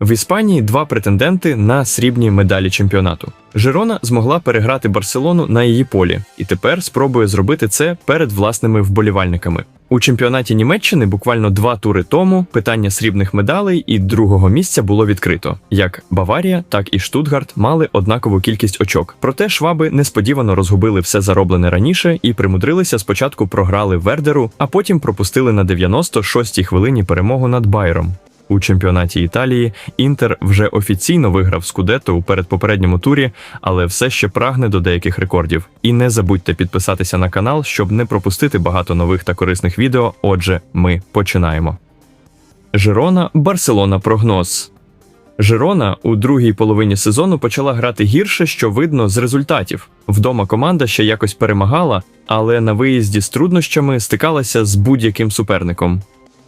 В Іспанії два претенденти на срібні медалі чемпіонату. Жирона змогла переграти Барселону на її полі і тепер спробує зробити це перед власними вболівальниками. У чемпіонаті Німеччини буквально два тури тому питання срібних медалей і другого місця було відкрито. Як Баварія, так і Штутгарт мали однакову кількість очок. Проте шваби несподівано розгубили все зароблене раніше і примудрилися спочатку програли Вердеру, а потім пропустили на 96-й хвилині перемогу над Байером. У чемпіонаті Італії Інтер вже офіційно виграв Скудетто у передпопередньому турі, але все ще прагне до деяких рекордів. І не забудьте підписатися на канал, щоб не пропустити багато нових та корисних відео. Отже, ми починаємо. Жирона Барселона прогноз. Жирона у другій половині сезону почала грати гірше, що видно з результатів. Вдома команда ще якось перемагала, але на виїзді з труднощами стикалася з будь-яким суперником.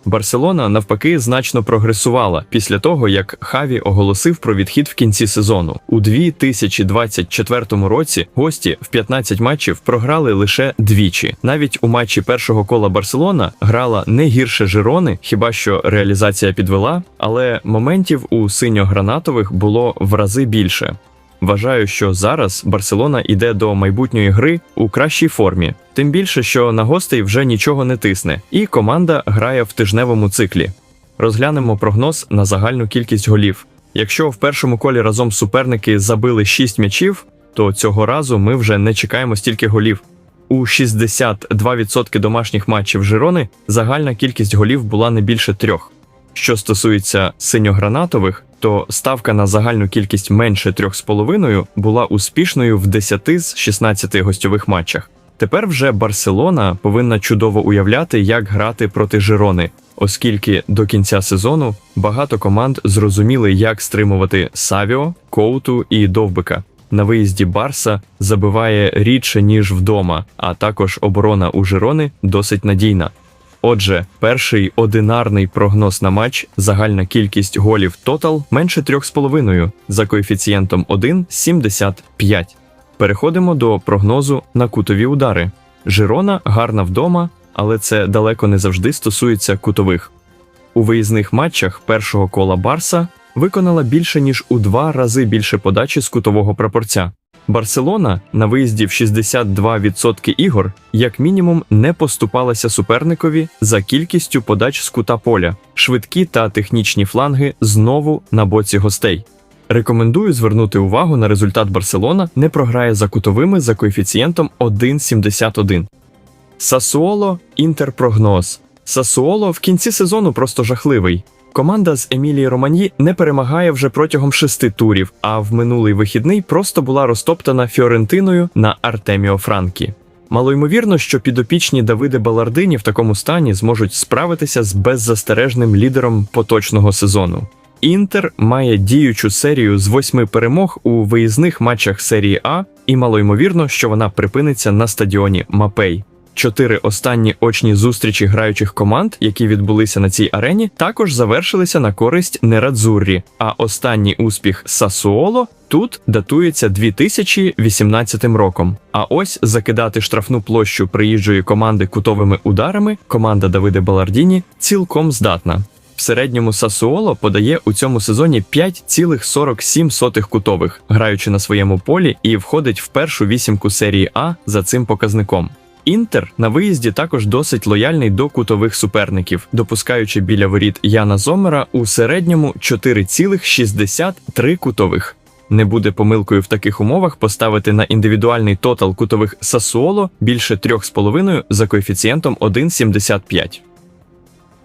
Барселона навпаки значно прогресувала після того, як Хаві оголосив про відхід в кінці сезону. У 2024 році гості в 15 матчів програли лише двічі. Навіть у матчі першого кола Барселона грала не гірше Жирони, хіба що реалізація підвела, але моментів у синьо-гранатових було в рази більше. Вважаю, що зараз Барселона йде до майбутньої гри у кращій формі, тим більше, що на гостей вже нічого не тисне, і команда грає в тижневому циклі. Розглянемо прогноз на загальну кількість голів. Якщо в першому колі разом суперники забили 6 м'ячів, то цього разу ми вже не чекаємо стільки голів. У 62% домашніх матчів Жирони загальна кількість голів була не більше трьох. Що стосується синьогранатових, то ставка на загальну кількість менше 3,5 була успішною в 10 з 16 гостьових матчах. Тепер вже Барселона повинна чудово уявляти, як грати проти Жирони, оскільки до кінця сезону багато команд зрозуміли, як стримувати Савіо, Коуту і Довбика. На виїзді Барса забиває рідше ніж вдома, а також оборона у Жирони досить надійна. Отже, перший одинарний прогноз на матч, загальна кількість голів тотал менше 3,5 за коефіцієнтом 1,75. Переходимо до прогнозу на кутові удари. Жирона гарна вдома, але це далеко не завжди стосується кутових. У виїзних матчах першого кола Барса виконала більше ніж у два рази більше подачі з кутового прапорця. Барселона на виїзді в 62% ігор як мінімум не поступалася суперникові за кількістю подач з кута поля, швидкі та технічні фланги знову на боці гостей. Рекомендую звернути увагу на результат Барселона не програє за кутовими за коефіцієнтом 1,71. Сасуоло інтерпрогноз. Сасуоло в кінці сезону просто жахливий. Команда з Емілії Романьї не перемагає вже протягом шести турів, а в минулий вихідний просто була розтоптана Фіорентиною на Артеміо Франкі. Малоймовірно, що підопічні Давиди Балардині в такому стані зможуть справитися з беззастережним лідером поточного сезону. Інтер має діючу серію з восьми перемог у виїзних матчах серії А, і малоймовірно, що вона припиниться на стадіоні Мапей. Чотири останні очні зустрічі граючих команд, які відбулися на цій арені, також завершилися на користь Нерадзуррі. А останній успіх Сасуоло тут датується 2018 роком. А ось закидати штрафну площу приїжджої команди кутовими ударами команда Давиде Балардіні цілком здатна. В середньому Сасуоло подає у цьому сезоні 5,47 кутових, граючи на своєму полі, і входить в першу вісімку серії А за цим показником. Інтер на виїзді також досить лояльний до кутових суперників, допускаючи біля воріт Яна Зомера у середньому 4,63 кутових. Не буде помилкою в таких умовах поставити на індивідуальний тотал кутових Сасуоло більше 3,5 за коефіцієнтом 1,75.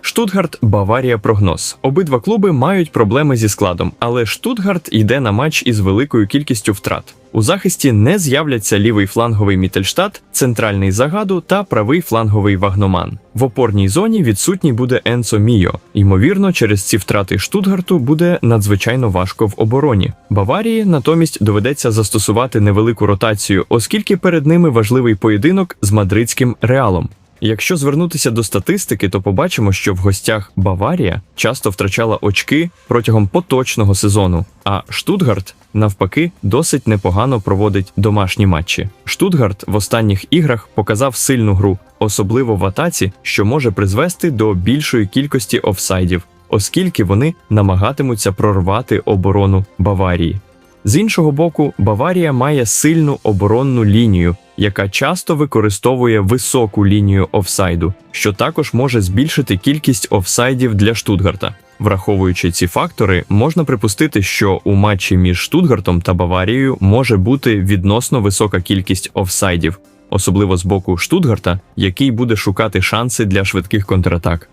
Штутгарт Баварія прогноз. Обидва клуби мають проблеми зі складом, але Штутгарт йде на матч із великою кількістю втрат. У захисті не з'являться лівий фланговий Мітельштат, центральний загаду та правий фланговий вагноман. В опорній зоні відсутній буде Енцо Міо. Ймовірно, через ці втрати Штутгарту буде надзвичайно важко в обороні. Баварії натомість доведеться застосувати невелику ротацію, оскільки перед ними важливий поєдинок з мадридським реалом. Якщо звернутися до статистики, то побачимо, що в гостях Баварія часто втрачала очки протягом поточного сезону, а Штутгарт, навпаки, досить непогано проводить домашні матчі. Штутгарт в останніх іграх показав сильну гру, особливо в атаці, що може призвести до більшої кількості офсайдів. оскільки вони намагатимуться прорвати оборону Баварії. З іншого боку, Баварія має сильну оборонну лінію, яка часто використовує високу лінію офсайду, що також може збільшити кількість офсайдів для Штутгарта. Враховуючи ці фактори, можна припустити, що у матчі між Штутгартом та Баварією може бути відносно висока кількість офсайдів, особливо з боку Штутгарта, який буде шукати шанси для швидких контратак.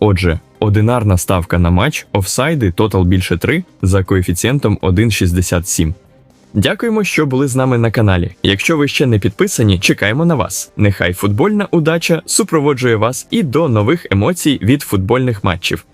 Отже, одинарна ставка на матч офсайди тотал більше 3 за коефіцієнтом 1,67. Дякуємо, що були з нами на каналі. Якщо ви ще не підписані, чекаємо на вас. Нехай футбольна удача супроводжує вас і до нових емоцій від футбольних матчів.